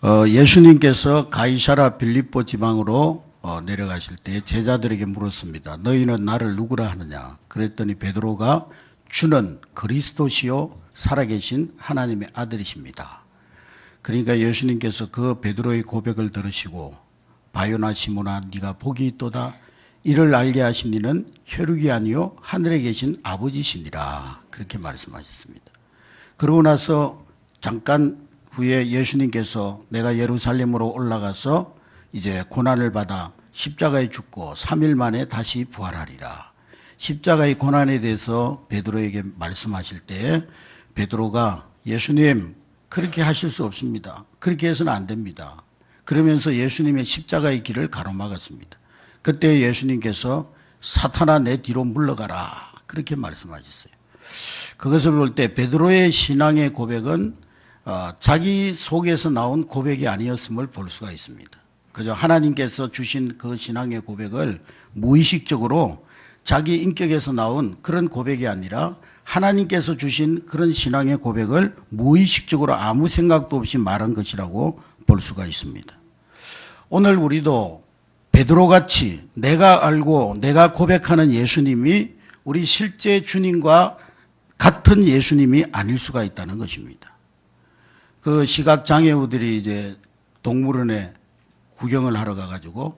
어, 예수님께서 가이사라 빌립보 지방으로 어, 내려가실 때 제자들에게 물었습니다. 너희는 나를 누구라 하느냐? 그랬더니 베드로가 주는 그리스도시요 살아계신 하나님의 아들이십니다. 그러니까 예수님께서 그 베드로의 고백을 들으시고 바요나 시모나 네가 복이 있도다 이를 알게 하신 이는 혈육이 아니요 하늘에 계신 아버지시니라 그렇게 말씀하셨습니다. 그러고 나서 잠깐 후에 예수님께서 내가 예루살렘으로 올라가서 이제 고난을 받아 십자가에 죽고 3일 만에 다시 부활하리라. 십자가의 고난에 대해서 베드로에게 말씀하실 때 베드로가 예수님 그렇게 하실 수 없습니다. 그렇게 해서는 안 됩니다. 그러면서 예수님의 십자가의 길을 가로막았습니다. 그때 예수님께서 사탄아 내 뒤로 물러가라 그렇게 말씀하셨어요. 그것을 볼 때 베드로의 신앙의 고백은 어, 자기 속에서 나온 고백이 아니었음을 볼 수가 있습니다. 그저 하나님께서 주신 그 신앙의 고백을 무의식적으로 자기 인격에서 나온 그런 고백이 아니라 하나님께서 주신 그런 신앙의 고백을 무의식적으로 아무 생각도 없이 말한 것이라고 볼 수가 있습니다. 오늘 우리도 베드로같이 내가 알고 내가 고백하는 예수님이 우리 실제 주님과 같은 예수님이 아닐 수가 있다는 것입니다. 그 시각 장애우들이 이제 동물원에 구경을 하러 가가지고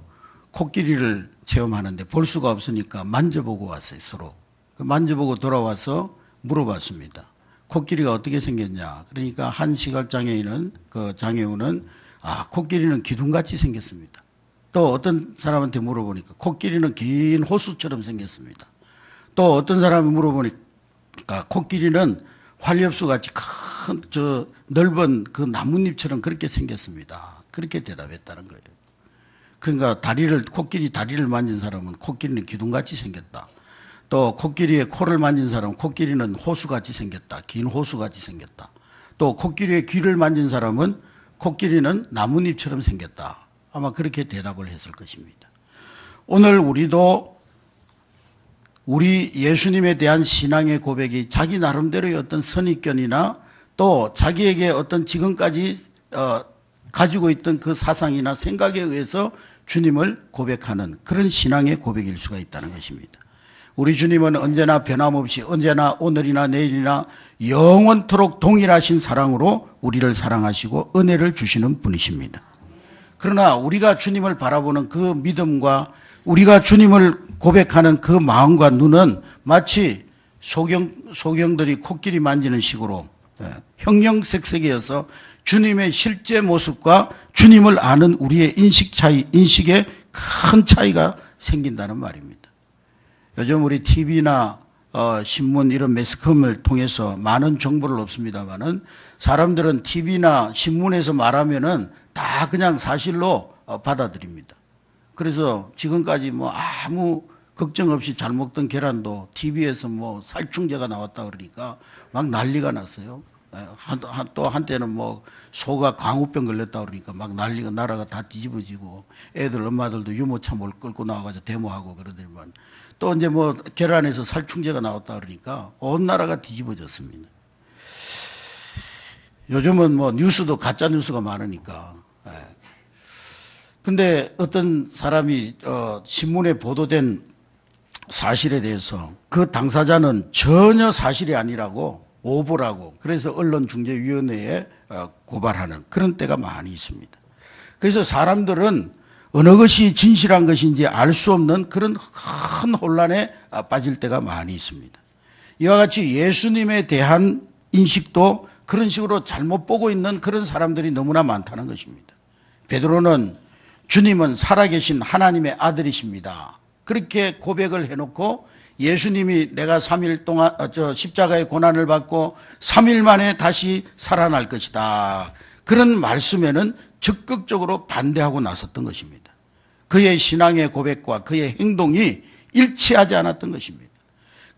코끼리를 체험하는데 볼 수가 없으니까 만져보고 왔어요 서로. 그 만져보고 돌아와서 물어봤습니다. 코끼리가 어떻게 생겼냐? 그러니까 한 시각 장애인은 그 장애우는 아 코끼리는 기둥같이 생겼습니다. 또 어떤 사람한테 물어보니까 코끼리는 긴 호수처럼 생겼습니다. 또 어떤 사람이 물어보니까 코끼리는 활엽수 같이 큰 저 넓은 그 나뭇잎처럼 그렇게 생겼습니다. 그렇게 대답했다는 거예요. 그러니까 다리를 코끼리 다리를 만진 사람은 코끼리는 기둥같이 생겼다. 또 코끼리의 코를 만진 사람은 코끼리는 호수같이 생겼다. 긴 호수같이 생겼다. 또 코끼리의 귀를 만진 사람은 코끼리는 나뭇잎처럼 생겼다. 아마 그렇게 대답을 했을 것입니다. 오늘 우리도 우리 예수님에 대한 신앙의 고백이 자기 나름대로의 어떤 선입견이나 또 자기에게 어떤 지금까지 어, 가지고 있던 그 사상이나 생각에 의해서 주님을 고백하는 그런 신앙의 고백일 수가 있다는 것입니다. 우리 주님은 언제나 변함없이 언제나 오늘이나 내일이나 영원토록 동일하신 사랑으로 우리를 사랑하시고 은혜를 주시는 분이십니다. 그러나 우리가 주님을 바라보는 그 믿음과 우리가 주님을 고백하는 그 마음과 눈은 마치 소경, 소경들이 코끼리 만지는 식으로 예, 형형색색이어서 주님의 실제 모습과 주님을 아는 우리의 인식 차이, 인식에 큰 차이가 생긴다는 말입니다. 요즘 우리 TV나 어, 신문 이런 매스컴을 통해서 많은 정보를 얻습니다만은 사람들은 TV나 신문에서 말하면은 다 그냥 사실로 어, 받아들입니다. 그래서 지금까지 뭐 아무 걱정 없이 잘 먹던 계란도 TV에서 뭐 살충제가 나왔다 그러니까 막 난리가 났어요. 예, 또 한때는 뭐 소가 광우병 걸렸다 그러니까 막 난리가 나라가 다 뒤집어지고 애들 엄마들도 유모차 몰 끌고 나와가지고 데모하고 그러더니만 또 이제 뭐 계란에서 살충제가 나왔다 그러니까 온 나라가 뒤집어졌습니다. 요즘은 뭐 뉴스도 가짜 뉴스가 많으니까. 예. 근데 어떤 사람이 어 신문에 보도된 사실에 대해서 그 당사자는 전혀 사실이 아니라고 오보라고 그래서 언론중재위원회에 어, 고발하는 그런 때가 많이 있습니다. 그래서 사람들은 어느 것이 진실한 것인지 알 수 없는 그런 큰 혼란에 아, 빠질 때가 많이 있습니다. 이와 같이 예수님에 대한 인식도 그런 식으로 잘못 보고 있는 그런 사람들이 너무나 많다는 것입니다. 베드로는 주님은 살아계신 하나님의 아들이십니다. 그렇게 고백을 해놓고 예수님이 내가 3일 동안 어, 저 십자가의 고난을 받고 3일 만에 다시 살아날 것이다. 그런 말씀에는 적극적으로 반대하고 나섰던 것입니다. 그의 신앙의 고백과 그의 행동이 일치하지 않았던 것입니다.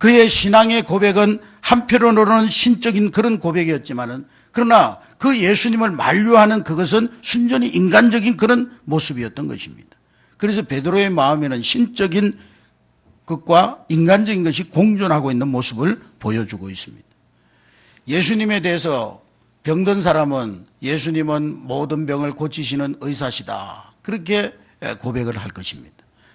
그의 신앙의 고백은 한편으로는 신적인 그런 고백이었지만은 그러나 그 예수님을 만류하는 그것은 순전히 인간적인 그런 모습이었던 것입니다. 그래서 베드로의 마음에는 신적인 것과 인간적인 것이 공존하고 있는 모습을 보여주고 있습니다. 예수님에 대해서 병든 사람은 예수님은 모든 병을 고치시는 의사시다. 그렇게 고백을 할 것입니다.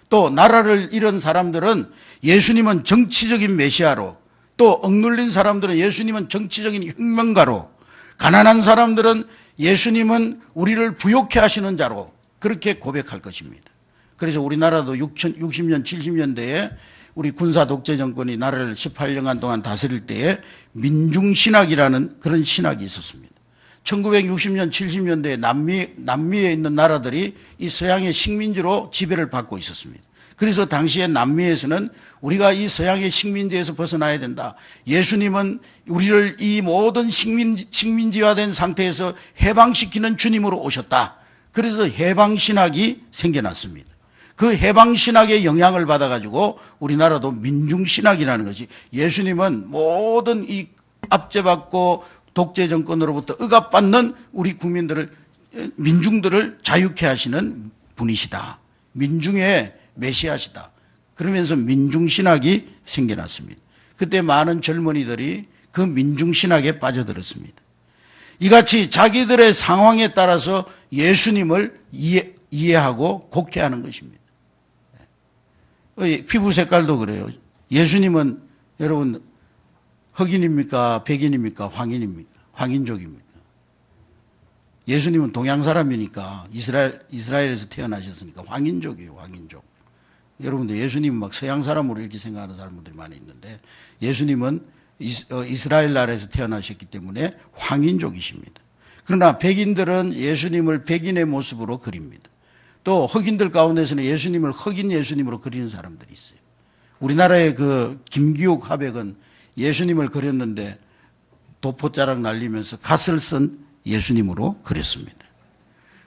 또 나라를 잃은 사람들은 예수님은 정치적인 메시아로 또 억눌린 사람들은 예수님은 정치적인 혁명가로 가난한 사람들은 예수님은 우리를 부욕해 하시는 자로 그렇게 고백할 것입니다. 그래서 우리나라도 60년, 70년대에 우리 군사 독재 정권이 나라를 18년간 동안 다스릴 때에 민중신학이라는 그런 신학이 있었습니다. 1960년, 70년대에 남미, 남미에 있는 나라들이 이 서양의 식민지로 지배를 받고 있었습니다. 그래서 당시에 남미에서는 우리가 이 서양의 식민지에서 벗어나야 된다. 예수님은 우리를 이 모든 식민, 식민지화된 상태에서 해방시키는 주님으로 오셨다. 그래서 해방신학이 생겨났습니다. 그 해방신학의 영향을 받아가지고 우리나라도 민중신학이라는 것이 예수님은 모든 이 압제받고 독재 정권으로부터 억압받는 우리 국민들을, 민중들을 자유케 하시는 분이시다. 민중의 메시아시다. 그러면서 민중신학이 생겨났습니다. 그때 많은 젊은이들이 그 민중신학에 빠져들었습니다. 이같이 자기들의 상황에 따라서 예수님을 이해, 이해하고 곡해하는 것입니다. 피부 색깔도 그래요. 예수님은 여러분 흑인입니까? 백인입니까? 황인입니까? 황인족입니까? 예수님은 동양 사람이니까 이스라엘, 이스라엘에서 태어나셨으니까 황인족이에요, 황인족. 여러분들 예수님은 막 서양 사람으로 이렇게 생각하는 사람들이 많이 있는데 예수님은 어, 이스라엘 나라에서 태어나셨기 때문에 황인족이십니다. 그러나 백인들은 예수님을 백인의 모습으로 그립니다. 또 흑인들 가운데서는 예수님을 흑인 예수님으로 그리는 사람들이 있어요. 우리나라의 그 김기욱 화백은 예수님을 그렸는데 도포자락 날리면서 갓을 쓴 예수님으로 그렸습니다.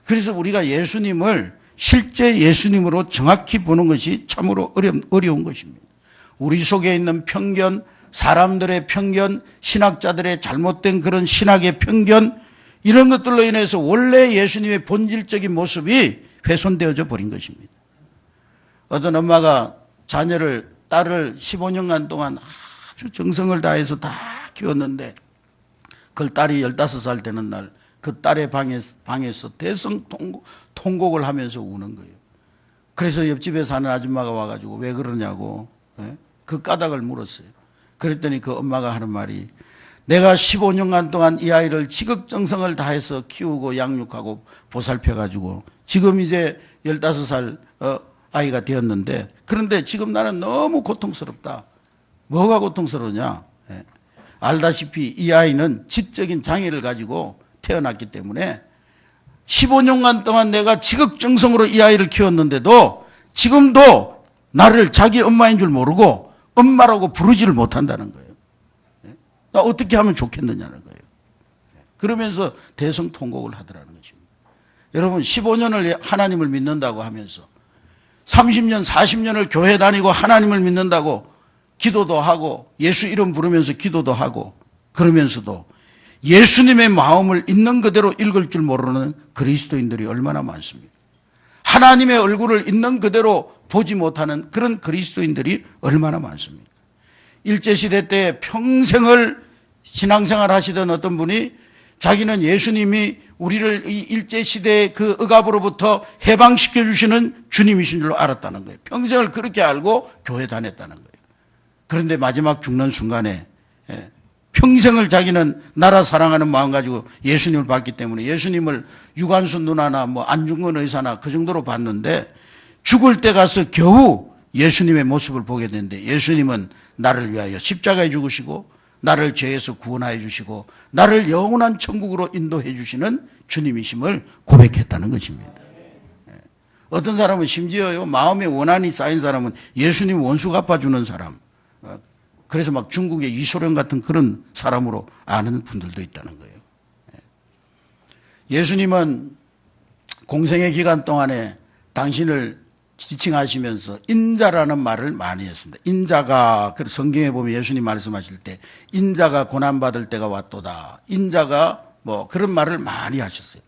그래서 우리가 예수님을 실제 예수님으로 정확히 보는 것이 참으로 어려운, 것입니다. 우리 속에 있는 편견, 사람들의 편견, 신학자들의 잘못된 그런 신학의 편견, 이런 것들로 인해서 원래 예수님의 본질적인 모습이 훼손되어져 버린 것입니다. 어떤 엄마가 자녀를, 딸을 15년간 동안 아주 정성을 다해서 다 키웠는데, 그 딸이 15살 되는 날, 그 딸의 방에, 방에서 대성 통곡, 통곡을 하면서 우는 거예요. 그래서 옆집에 사는 아줌마가 와가지고 왜 그러냐고 예? 그 까닭을 물었어요. 그랬더니 그 엄마가 하는 말이 내가 15년간 동안 이 아이를 지극정성을 다해서 키우고 양육하고 보살펴가지고 지금 이제 15살 어, 아이가 되었는데 그런데 지금 나는 너무 고통스럽다. 뭐가 고통스러우냐? 예. 알다시피 이 아이는 지적인 장애를 가지고 태어났기 때문에 15년간 동안 내가 지극정성으로 이 아이를 키웠는데도 지금도 나를 자기 엄마인 줄 모르고 엄마라고 부르지를 못한다는 거예요. 나 어떻게 하면 좋겠느냐는 거예요. 그러면서 대성통곡을 하더라는 것입니다. 여러분 15년을 하나님을 믿는다고 하면서 30년, 40년을 교회 다니고 하나님을 믿는다고 기도도 하고 예수 이름 부르면서 기도도 하고 그러면서도 예수님의 마음을 있는 그대로 읽을 줄 모르는 그리스도인들이 얼마나 많습니까? 하나님의 얼굴을 있는 그대로 보지 못하는 그런 그리스도인들이 얼마나 많습니까? 일제시대 때 평생을 신앙생활 하시던 어떤 분이 자기는 예수님이 우리를 이 일제시대의 그 억압으로부터 해방시켜 주시는 주님이신 줄로 알았다는 거예요. 평생을 그렇게 알고 교회 다녔다는 거예요. 그런데 마지막 죽는 순간에 예, 평생을 자기는 나라 사랑하는 마음 가지고 예수님을 봤기 때문에 예수님을 유관순 누나나 뭐 안중근 의사나 그 정도로 봤는데 죽을 때 가서 겨우 예수님의 모습을 보게 되는데 예수님은 나를 위하여 십자가에 죽으시고 나를 죄에서 구원하여 주시고 나를 영원한 천국으로 인도해 주시는 주님이심을 고백했다는 것입니다. 예. 어떤 사람은 심지어요 마음에 원한이 쌓인 사람은 예수님 원수 갚아주는 사람 어, 그래서 막 중국의 이소련 같은 그런 사람으로 아는 분들도 있다는 거예요. 예. 예수님은 공생의 기간 동안에 당신을 지칭하시면서 인자라는 말을 많이 했습니다. 인자가 그 성경에 보면 예수님 말씀하실 때 인자가 고난 받을 때가 왔도다. 인자가 뭐 그런 말을 많이 하셨어요.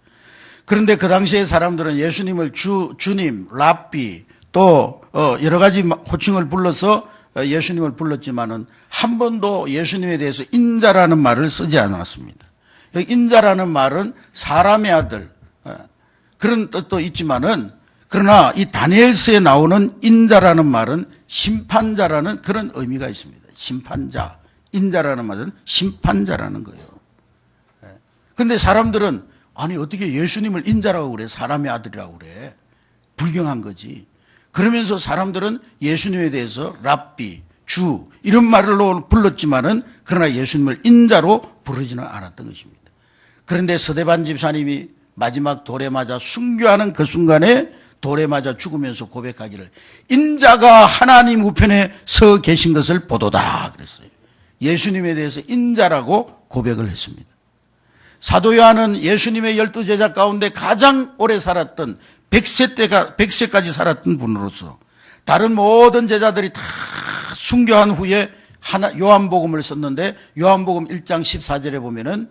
그런데 그 당시에 사람들은 예수님을 주 주님, 랍비 또 어, 여러 가지 호칭을 불러서 어, 예수님을 불렀지만은 한 번도 예수님에 대해서 인자라는 말을 쓰지 않았습니다. 여기 인자라는 말은 사람의 아들 어, 그런 뜻도 있지만은 그러나 이 다니엘서에 나오는 인자라는 말은 심판자라는 그런 의미가 있습니다. 심판자, 인자라는 말은 심판자라는 거예요. 근데 사람들은 아니 어떻게 예수님을 인자라고 그래? 사람의 아들이라고 그래? 불경한 거지. 그러면서 사람들은 예수님에 대해서 랍비, 주 이런 말로 불렀지만은 그러나 예수님을 인자로 부르지는 않았던 것입니다. 그런데 서대반 집사님이 마지막 돌에 맞아 순교하는 그 순간에 돌에 맞아 죽으면서 고백하기를 인자가 하나님 우편에 서 계신 것을 보도다 그랬어요. 예수님에 대해서 인자라고 고백을 했습니다. 사도 요한은 예수님의 열두 제자 가운데 가장 오래 살았던 100세 때가 100세까지 살았던 분으로서 다른 모든 제자들이 다 순교한 후에 하나 요한복음을 썼는데 요한복음 1장 14절에 보면은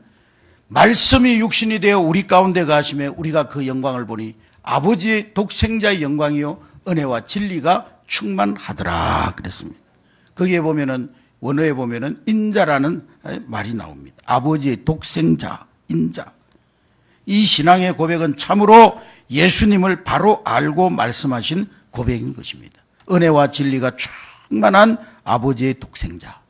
말씀이 육신이 되어 우리 가운데 가심에 우리가 그 영광을 보니 아버지의 독생자의 영광이요 은혜와 진리가 충만하더라 그랬습니다. 거기에 보면은 원어에 보면은 인자라는 말이 나옵니다. 아버지의 독생자 인자. 이 신앙의 고백은 참으로 예수님을 바로 알고 말씀하신 고백인 것입니다. 은혜와 진리가 충만한 아버지의 독생자.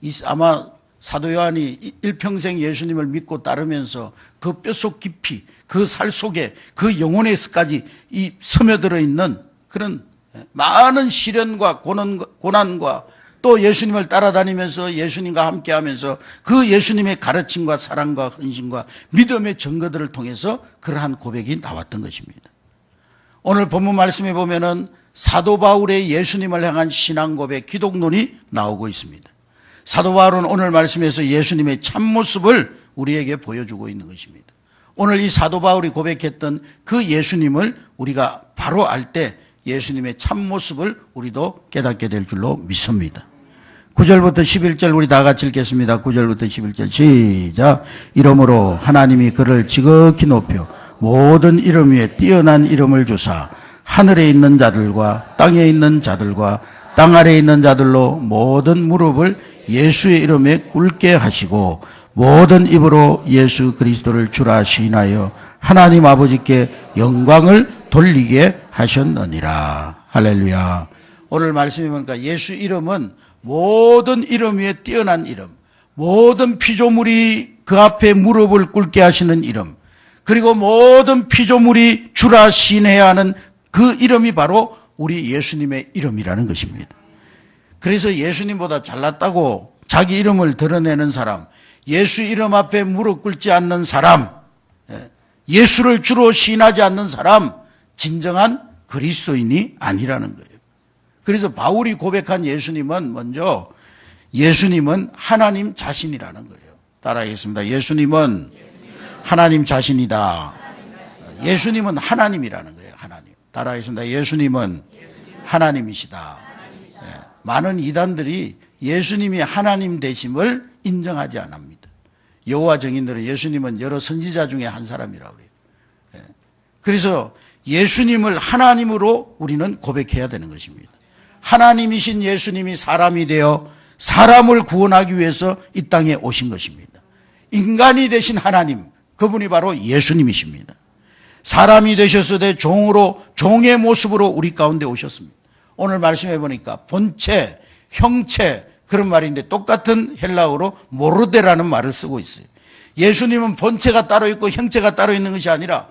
이 아마 사도 요한이 일평생 예수님을 믿고 따르면서 그 뼛속 깊이 그 살 속에 그 영혼에서까지 이 스며들어 있는 그런 많은 시련과 고난, 고난과 또 예수님을 따라다니면서 예수님과 함께 하면서 그 예수님의 가르침과 사랑과 헌신과 믿음의 증거들을 통해서 그러한 고백이 나왔던 것입니다. 오늘 본문 말씀에 보면은 사도 바울의 예수님을 향한 신앙 고백 기독론이 나오고 있습니다. 사도 바울은 오늘 말씀에서 예수님의 참모습을 우리에게 보여주고 있는 것입니다. 오늘 이 사도 바울이 고백했던 그 예수님을 우리가 바로 알 때 예수님의 참모습을 우리도 깨닫게 될 줄로 믿습니다. 9절부터 11절 우리 다 같이 읽겠습니다. 9절부터 11절 시작. 이름으로 하나님이 그를 지극히 높여 모든 이름 위에 뛰어난 이름을 주사 하늘에 있는 자들과 땅에 있는 자들과 땅 아래에 있는 자들로 모든 무릎을 예수의 이름에 꿇게 하시고 모든 입으로 예수 그리스도를 주라 시인하여 하나님 아버지께 영광을 돌리게 하셨느니라. 할렐루야. 오늘 말씀해 보니까 예수 이름은 모든 이름 위에 뛰어난 이름, 모든 피조물이 그 앞에 무릎을 꿇게 하시는 이름, 그리고 모든 피조물이 주라 신해야 하는 그 이름이 바로 우리 예수님의 이름이라는 것입니다. 그래서 예수님보다 잘났다고 자기 이름을 드러내는 사람, 예수 이름 앞에 무릎 꿇지 않는 사람, 예, 예수를 주로 신하지 않는 사람, 진정한 그리스도인이 아니라는 거예요. 그래서 바울이 고백한 예수님은 먼저 예수님은 하나님 자신이라는 거예요. 따라하겠습니다. 예수님은 하나님 자신이다. 예수님은 하나님이라는 거예요. 하나님. 따라하겠습니다. 예수님은 하나님이시다. 예. 많은 이단들이 예수님이 하나님 되심을 인정하지 않습니다. 여호와 정인들은 예수님은 여러 선지자 중에 한 사람이라고 그래요. 예. 그래서 예수님을 하나님으로 우리는 고백해야 되는 것입니다. 하나님이신 예수님이 사람이 되어 사람을 구원하기 위해서 이 땅에 오신 것입니다. 인간이 되신 하나님, 그분이 바로 예수님이십니다. 사람이 되셨으되 종으로, 종의 모습으로 우리 가운데 오셨습니다. 오늘 말씀해 보니까 본체, 형체, 그런 말인데 똑같은 헬라어로 모르데라는 말을 쓰고 있어요. 예수님은 본체가 따로 있고 형체가 따로 있는 것이 아니라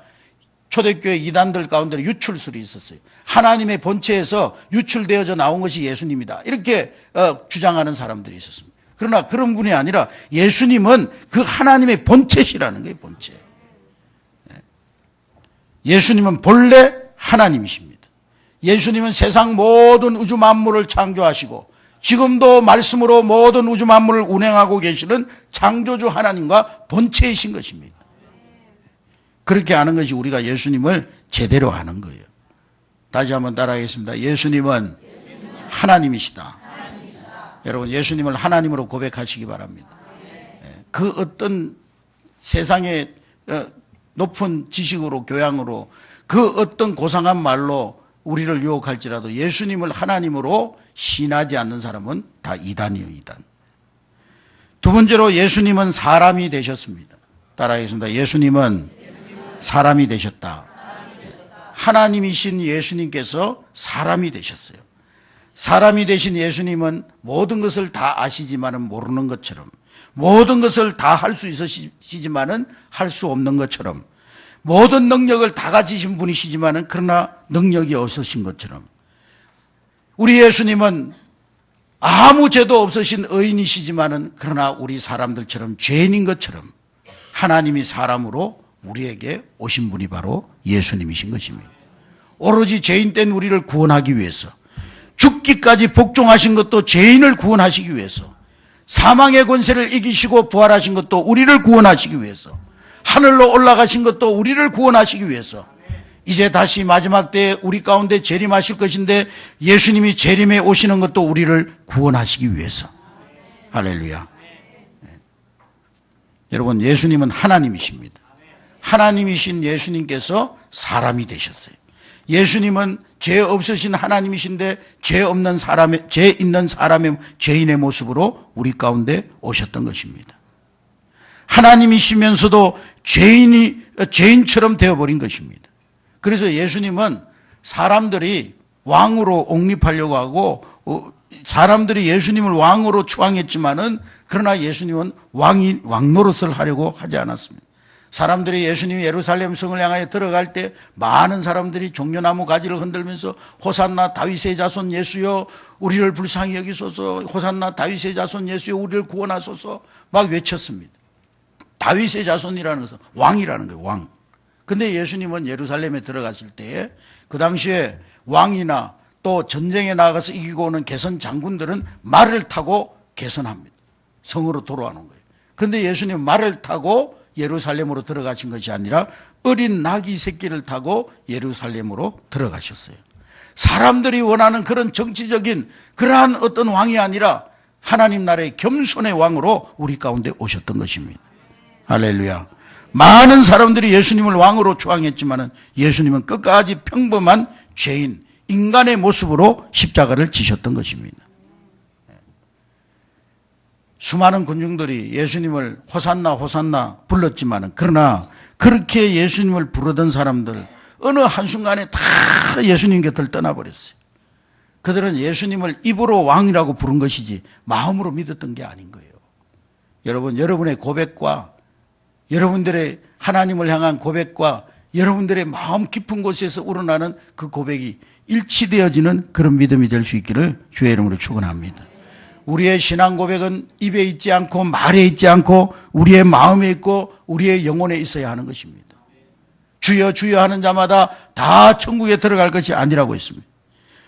초대교회 이단들 가운데 유출술이 있었어요. 하나님의 본체에서 유출되어져 나온 것이 예수님이다. 이렇게 어, 주장하는 사람들이 있었습니다. 그러나 그런 분이 아니라 예수님은 그 하나님의 본체시라는 거예요, 본체. 예. 예수님은 본래 하나님이십니다. 예수님은 세상 모든 우주 만물을 창조하시고 지금도 말씀으로 모든 우주 만물을 운행하고 계시는 창조주 하나님과 본체이신 것입니다. 그렇게 아는 것이 우리가 예수님을 제대로 아는 거예요. 다시 한번 따라하겠습니다. 예수님은 하나님이시다. 여러분, 예수님을 하나님으로 고백하시기 바랍니다. 예, 그 어떤 세상의 어, 높은 지식으로, 교양으로, 그 어떤 고상한 말로 우리를 유혹할지라도 예수님을 하나님으로 신하지 않는 사람은 다 이단이요, 이단. 두 번째로 예수님은 사람이 되셨습니다. 따라하겠습니다. 예수님은 사람이 되셨다. 하나님이신 예수님께서 사람이 되셨어요. 사람이 되신 예수님은 모든 것을 다 아시지만은 모르는 것처럼 모든 것을 다 할 수 있으시지만은 할 수 없는 것처럼 모든 능력을 다 가지신 분이시지만은 그러나 능력이 없으신 것처럼 우리 예수님은 아무 죄도 없으신 의인이시지만은 그러나 우리 사람들처럼 죄인인 것처럼 하나님이 사람으로 우리에게 오신 분이 바로 예수님이신 것입니다. 오로지 죄인 된 우리를 구원하기 위해서 죽기까지 복종하신 것도 죄인을 구원하시기 위해서 사망의 권세를 이기시고 부활하신 것도 우리를 구원하시기 위해서 하늘로 올라가신 것도 우리를 구원하시기 위해서 이제 다시 마지막 때에 우리 가운데 재림하실 것인데 예수님이 재림에 오시는 것도 우리를 구원하시기 위해서 할렐루야 네. 여러분 예수님은 하나님이십니다 하나님이신 예수님께서 사람이 되셨어요 예수님은 죄 없으신 하나님이신데 죄 없는 사람의 죄 있는 사람의 죄인의 모습으로 우리 가운데 오셨던 것입니다. 하나님이시면서도 죄인이 죄인처럼 되어 버린 것입니다. 그래서 예수님은 사람들이 왕으로 옹립하려고 하고 어, 사람들이 예수님을 왕으로 추앙했지만은 그러나 예수님은 왕이 왕 노릇을 하려고 하지 않았습니다. 사람들이 예수님이 예루살렘 성을 향하여 들어갈 때 많은 사람들이 종려나무 가지를 흔들면서 호산나 다윗의 자손 예수여 우리를 불쌍히 여기소서 호산나 다윗의 자손 예수여 우리를 구원하소서 막 외쳤습니다. 다윗의 자손이라는 것은 왕이라는 거예요. 왕. 근데 예수님은 예루살렘에 들어갔을 때에 그 당시에 왕이나 또 전쟁에 나가서 이기고 오는 개선 장군들은 말을 타고 개선합니다. 성으로 돌아오는 거예요. 근데 예수님 말을 타고 예루살렘으로 들어가신 것이 아니라 어린 나귀 새끼를 타고 예루살렘으로 들어가셨어요. 사람들이 원하는 그런 정치적인 그러한 어떤 왕이 아니라 하나님 나라의 겸손의 왕으로 우리 가운데 오셨던 것입니다. 할렐루야. 많은 사람들이 예수님을 왕으로 추앙했지만 예수님은 끝까지 평범한 죄인, 인간의 모습으로 십자가를 지셨던 것입니다. 수많은 군중들이 예수님을 호산나 호산나 불렀지만 그러나 그렇게 예수님을 부르던 사람들 어느 한순간에 다 예수님 곁을 떠나버렸어요. 그들은 예수님을 입으로 왕이라고 부른 것이지 마음으로 믿었던 게 아닌 거예요. 여러분, 여러분의 고백과 여러분들의 하나님을 향한 고백과 여러분들의 마음 깊은 곳에서 우러나는 그 고백이 일치되어지는 그런 믿음이 될 수 있기를 주의 이름으로 축원합니다. 우리의 신앙 고백은 입에 있지 않고 말에 있지 않고 우리의 마음에 있고 우리의 영혼에 있어야 하는 것입니다. 주여 주여 하는 자마다 다 천국에 들어갈 것이 아니라고 했습니다.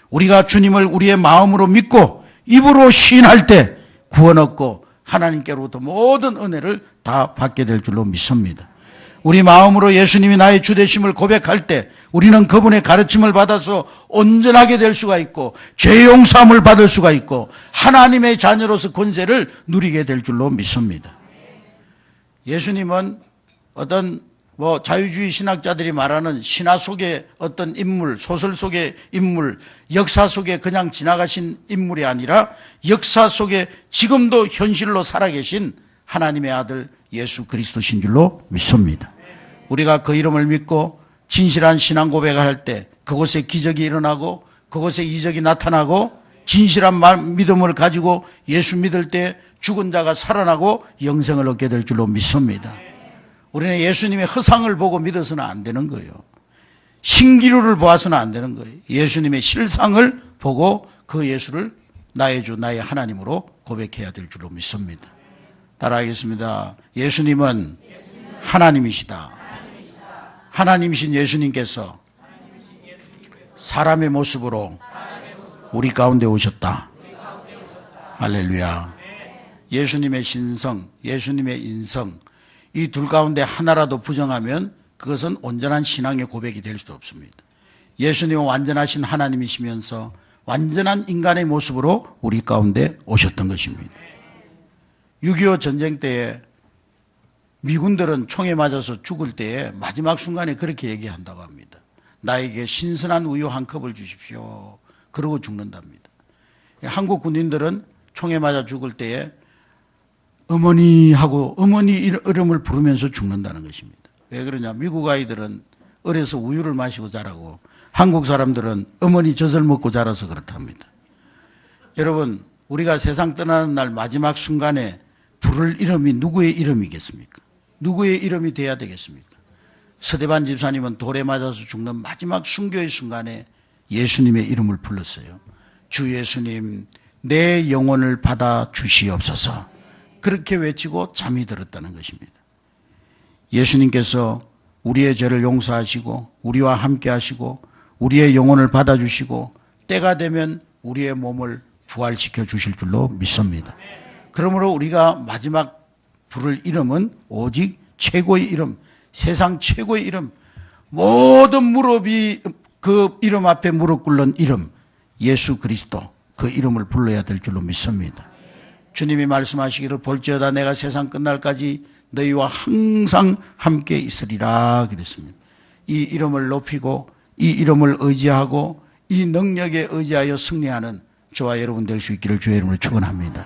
우리가 주님을 우리의 마음으로 믿고 입으로 시인할 때 구원 얻고 하나님께로부터 모든 은혜를 다 받게 될 줄로 믿습니다. 우리 마음으로 예수님이 나의 주되심을 고백할 때 우리는 그분의 가르침을 받아서 온전하게 될 수가 있고 죄 용서함을 받을 수가 있고 하나님의 자녀로서 권세를 누리게 될 줄로 믿습니다. 예수님은 어떤 뭐 자유주의 신학자들이 말하는 신화 속의 어떤 인물, 소설 속의 인물, 역사 속에 그냥 지나가신 인물이 아니라 역사 속에 지금도 현실로 살아계신 하나님의 아들 예수 그리스도신 줄로 믿습니다. 우리가 그 이름을 믿고 진실한 신앙 고백을 할 때 그곳에 기적이 일어나고 그곳에 이적이 나타나고 진실한 믿음을 가지고 예수 믿을 때 죽은 자가 살아나고 영생을 얻게 될 줄로 믿습니다. 우리는 예수님의 허상을 보고 믿어서는 안 되는 거예요. 신기루를 보아서는 안 되는 거예요. 예수님의 실상을 보고 그 예수를 나의 주, 나의 하나님으로 고백해야 될 줄로 믿습니다. 따라하겠습니다. 예수님은 하나님이시다. 하나님이신 예수님께서 사람의 모습으로 우리 가운데 오셨다. 할렐루야. 예수님의 신성, 예수님의 인성, 이 둘 가운데 하나라도 부정하면 그것은 온전한 신앙의 고백이 될 수 없습니다. 예수님은 완전하신 하나님이시면서 완전한 인간의 모습으로 우리 가운데 오셨던 것입니다. 6.25 전쟁 때에 미군들은 총에 맞아서 죽을 때에 마지막 순간에 그렇게 얘기한다고 합니다. 나에게 신선한 우유 한 컵을 주십시오. 그러고 죽는답니다. 한국 군인들은 총에 맞아 죽을 때에 어머니 하고 어머니 이- 이름을 부르면서 죽는다는 것입니다. 왜 그러냐? 미국 아이들은 어려서 우유를 마시고 자라고 한국 사람들은 어머니 젖을 먹고 자라서 그렇답니다. 여러분, 우리가 세상 떠나는 날 마지막 순간에 부를 이름이 누구의 이름이겠습니까? 누구의 이름이 돼야 되겠습니까? 서대반 집사님은 돌에 맞아서 죽는 마지막 순교의 순간에 예수님의 이름을 불렀어요. 주 예수님, 내 영혼을 받아 주시옵소서. 그렇게 외치고 잠이 들었다는 것입니다. 예수님께서 우리의 죄를 용서하시고 우리와 함께 하시고 우리의 영혼을 받아 주시고 때가 되면 우리의 몸을 부활시켜 주실 줄로 믿습니다. 그러므로 우리가 마지막 부를 이름은 오직 최고의 이름, 세상 최고의 이름, 모든 무릎이 그 이름 앞에 무릎 꿇는 이름, 예수 그리스도 그 이름을 불러야 될 줄로 믿습니다. 주님이 말씀하시기를 볼지어다 내가 세상 끝날까지 너희와 항상 함께 있으리라 그랬습니다. 이 이름을 높이고 이 이름을 의지하고 이 능력에 의지하여 승리하는 저와 여러분 될 수 있기를 주의 이름으로 축원합니다.